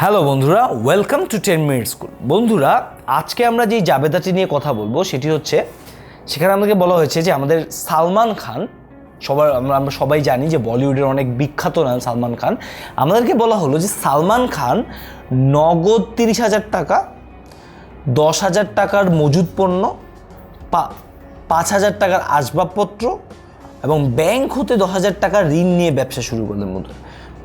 Hello বন্ধুরা welcome to ten minute school বন্ধুরা, আজকে আমরা যেই জাবেদাটি নিয়ে কথা বলব সেটি হচ্ছে, সেখানে আমাদেরকে বলা হয়েছে যে আমাদের সালমান খান, সবার আমরা আমরা সবাই জানি যে বলিউডের অনেক বিখ্যাত নাম সালমান খান, আমাদেরকে বলা হলো যে সালমান খান নগদ তিরিশ হাজার টাকা, দশ হাজার টাকার মজুদ পণ্য পাঁচ হাজার টাকার আসবাবপত্র এবং ব্যাংক হতে দশ হাজার টাকার ঋণ নিয়ে ব্যবসা শুরু করলেন বন্ধুরা।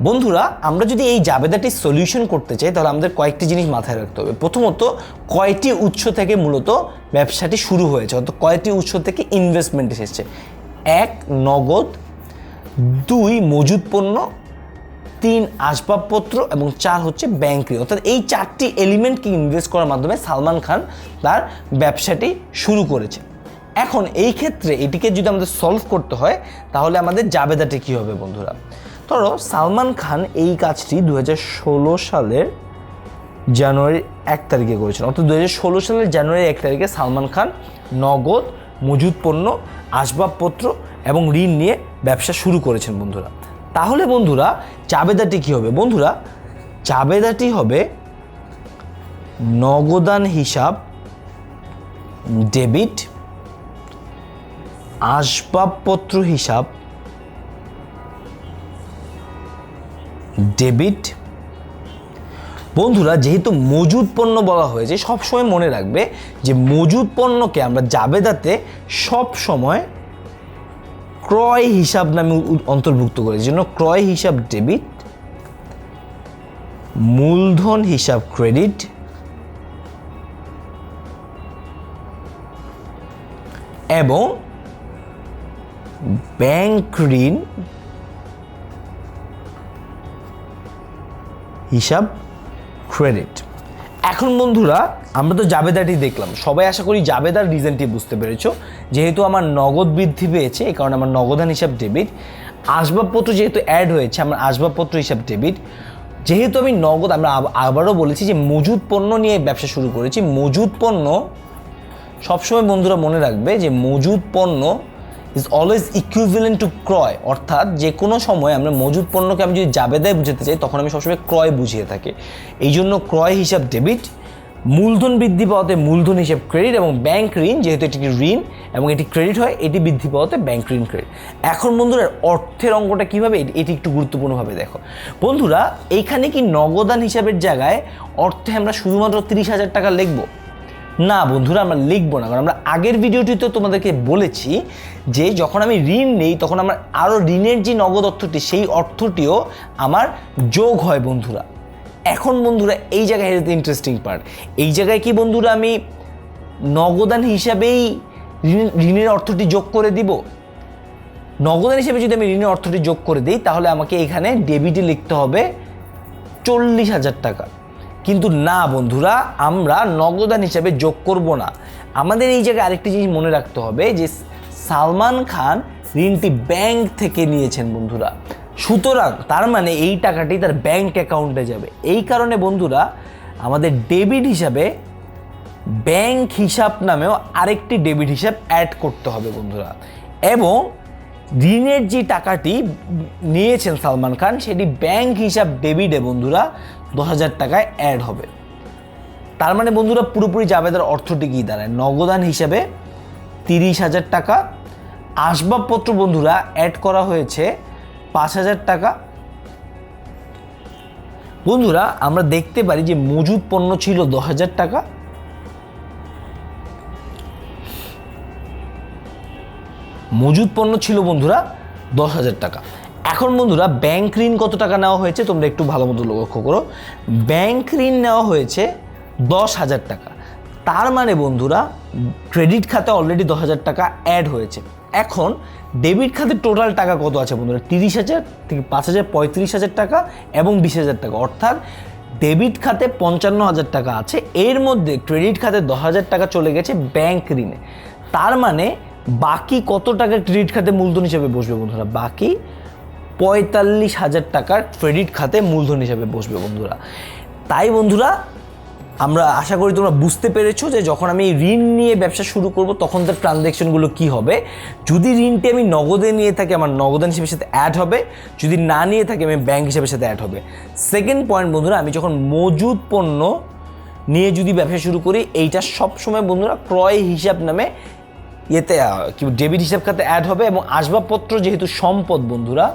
বন্ধুরা, আমরা যদি এই জাবেদাটির সলিউশন করতে চাই, তাহলে আমাদের কয়েকটি জিনিস মাথায় রাখতে হবে। প্রথমত, কয়টি উৎস থেকে মূলত ব্যবসাটি শুরু হয়েছে? অর্থাৎ কয়টি উৎস থেকে ইনভেস্টমেন্ট এসেছে? এক, নগদ। দুই মজুদ পণ্য। তিন, আসবাবপত্র। এবং চার হচ্ছে ব্যাংক ঋণ। অর্থাৎ এই চারটি এলিমেন্টকে ইনভেস্ট করার মাধ্যমে সালমান খান তার ব্যবসাটি শুরু করেছে। এখন এই ক্ষেত্রে এটিকে যদি আমাদের সলভ করতে হয়, তাহলে আমাদের জাবেদাটি কী হবে বন্ধুরা? ধরো, সালমান খান এই কাজটি দু হাজার ষোলো সালের জানুয়ারি এক তারিখে করেছেন। অর্থাৎ দু হাজার ষোলো সালের জানুয়ারি এক তারিখে সালমান খান নগদ মজুদ পণ্য, আসবাবপত্র এবং ঋণ নিয়ে ব্যবসা শুরু করেছেন বন্ধুরা। তাহলে বন্ধুরা, চাবেদাটি কী হবে? বন্ধুরা, চাবেদাটি হবে নগদান হিসাব, ডেবিট, আসবাবপত্র হিসাব ডেবিট। বন্ধুরা, যেহেতু মজুদ পণ্য বলা হয়েছে, সবসময় মনে রাখবে যে মজুদ পণ্যকে আমরা জাবেদাতে সব সময় ক্রয় হিসাব নামে অন্তর্ভুক্ত করি। এই জন্য ক্রয় হিসাব ডেবিট, মূলধন হিসাব ক্রেডিট, এবং ব্যাংক ঋণ হিসাব ক্রেডিট এখন বন্ধুরা, আমরা তো জাবেদাটি দেখলাম। সবাই আশা করি জাবেদার রিজনটি বুঝতে পেরেছ। যেহেতু আমার নগদ বৃদ্ধি পেয়েছে, এই কারণে আমার নগদান হিসাব ডেবিট আসবাবপত্র যেহেতু অ্যাড হয়েছে, আমার আসবাবপত্র হিসাব ডেবিট যেহেতু আমি নগদ, আমরা আবারও বলেছি যে মজুদ পণ্য নিয়ে ব্যবসা শুরু করেছি। মজুদ পণ্য সবসময় বন্ধুরা মনে রাখবে যে মজুদ পণ্য ইজ অলওয়েজ ইকুইভ্যালেন্ট টু ক্রয়, অর্থাৎ যে কোনো সময় আমরা মজুদ পণ্যকে আমি যদি জাবেদায় বুঝাতে চাই, তখন আমি সবসময় ক্রয় বুঝিয়ে থাকি। এই জন্য ক্রয় হিসাব ডেবিট মূলধন বৃদ্ধি পাওয়াতে মূলধন হিসাব ক্রেডিট এবং ব্যাংক ঋণ, যেহেতু এটি ঋণ এবং এটি ক্রেডিট হয়, এটি বৃদ্ধি পাওয়াতে ব্যাংক ঋণ ক্রেডিট এখন বন্ধুরা, অর্থের অঙ্কটা কীভাবে? এটি একটু গুরুত্বপূর্ণভাবে দেখো। বন্ধুরা, এইখানে কি নগদান হিসাবের জায়গায় অর্থে আমরা শুধুমাত্র তিরিশ হাজার টাকা লিখব? না বন্ধুরা, আমরা লিখব না, কারণ আমরা আগের ভিডিওটিতে তোমাদেরকে বলেছি যে যখন আমি ঋণ নেই, তখন আমার আরও ঋণের যে নগদ অর্থটি, সেই অর্থটিও আমার যোগ হয় বন্ধুরা। এখন বন্ধুরা, এই জায়গায় ইন্টারেস্টিং পার্ট এই জায়গায় কি বন্ধুরা, আমি নগদান হিসাবেই ঋণ- ঋণের অর্থটি যোগ করে দিব? নগদান হিসেবে যদি আমি ঋণের অর্থটি যোগ করে দিই, তাহলে আমাকে এখানে ডেবিটে লিখতে হবে চল্লিশ হাজার টাকা। কিন্তু না বন্ধুরা, আমরা নগদান হিসাবে যোগ করব না। আমাদের এই জায়গায় আরেকটি জিনিস মনে রাখতে হবে যে, সালমান খান ঋণটি ব্যাংক থেকে নিয়েছেন বন্ধুরা। সুতরাং তার মানে এই টাকাটি তার ব্যাংক অ্যাকাউন্টে যাবে। এই কারণে বন্ধুরা, আমাদের ডেবিট হিসাবে ব্যাংক হিসাব নামেও আরেকটি ডেবিট হিসাব অ্যাড করতে হবে বন্ধুরা। এবং ঋণের যে টাকাটি নিয়েছেন সালমান খান, সেটি ব্যাংক হিসাব ডেবিটে বন্ধুরা। দশ হাজার টাকায় অ্যাড হবে। তার মানে বন্ধুরা পুরোপুরি জাবেদার অর্থটি কী দাঁড়ায়? নগদান হিসাবে তিরিশ হাজার টাকা। আসবাবপত্র বন্ধুরা অ্যাড করা হয়েছে পাঁচ হাজার টাকা। বন্ধুরা আমরা দেখতে পারি যে মজুদ পণ্য ছিল দশ হাজার টাকা। মজুদ পণ্য ছিল বন্ধুরা দশ হাজার টাকা। এখন বন্ধুরা ব্যাংক ঋণ কত টাকা নেওয়া হয়েছে তোমরা একটু ভালো মতো লক্ষ্য করো। ব্যাংক ঋণ নেওয়া হয়েছে দশ হাজার টাকা। তার মানে বন্ধুরা ক্রেডিট খাতে অলরেডি দশ হাজার টাকা অ্যাড হয়েছে। এখন ডেবিট খাতে টোটাল টাকা কত আছে বন্ধুরা? তিরিশ হাজার থেকে পাঁচ হাজার, পঁয়ত্রিশ হাজার টাকা এবং বিশ হাজার টাকা। অর্থাৎ ডেবিট খাতে পঞ্চান্ন হাজার টাকা আছে। এর মধ্যে ক্রেডিট খাতে দশ হাজার টাকা চলে গেছে ব্যাংক ঋণে। তার মানে বাকি কত টাকা ক্রেডিট খাতে মূলধন হিসেবে বসবে বন্ধুরা? বাকি পঁয়তাল্লিশ হাজার টাকার ক্রেডিট খাতে মূলধন হিসেবে বসবে বন্ধুরা। তাই বন্ধুরা, আমরা আশা করি তোমরা বুঝতে পেরেছ যে যখন আমি ঋণ নিয়ে ব্যবসা শুরু করব, তখন তার ট্রানজ্যাকশনগুলো কি হবে। যদি ঋণটি আমি নগদে নিয়ে থাকি, আমার নগদান হিসেবের সাথে অ্যাড হবে। যদি না নিয়ে থাকি, আমি ব্যাংক হিসেবের সাথে অ্যাড হবে। সেকেন্ড পয়েন্ট বন্ধুরা, আমি যখন মজুদ পণ্য নিয়ে যদি ব্যবসা শুরু করি, এইটা সবসময় বন্ধুরা ক্রয় হিসাব নামে ইয়েতে কি ডেবিট হিসাব খাতে অ্যাড হবে এবং আসবাবপত্র যেহেতু সম্পদ বন্ধুরা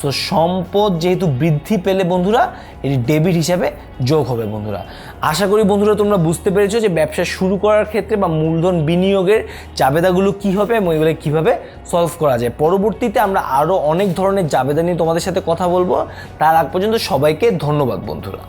সো সম্পদ যেহেতু বৃদ্ধি পেলে বন্ধুরা, এটি ডেবিট হিসাবে যোগ হবে বন্ধুরা। আশা করি বন্ধুরা তোমরা বুঝতে পেরেছ যে ব্যবসা শুরু করার ক্ষেত্রে বা মূলধন বিনিয়োগের জাবেদাগুলো কী হবে এবং এগুলো কীভাবে সলভ করা যায়। পরবর্তীতে আমরা আরও অনেক ধরনের জাবেদা নিয়ে তোমাদের সাথে কথা বলব। তার আগ পর্যন্ত সবাইকে ধন্যবাদ বন্ধুরা।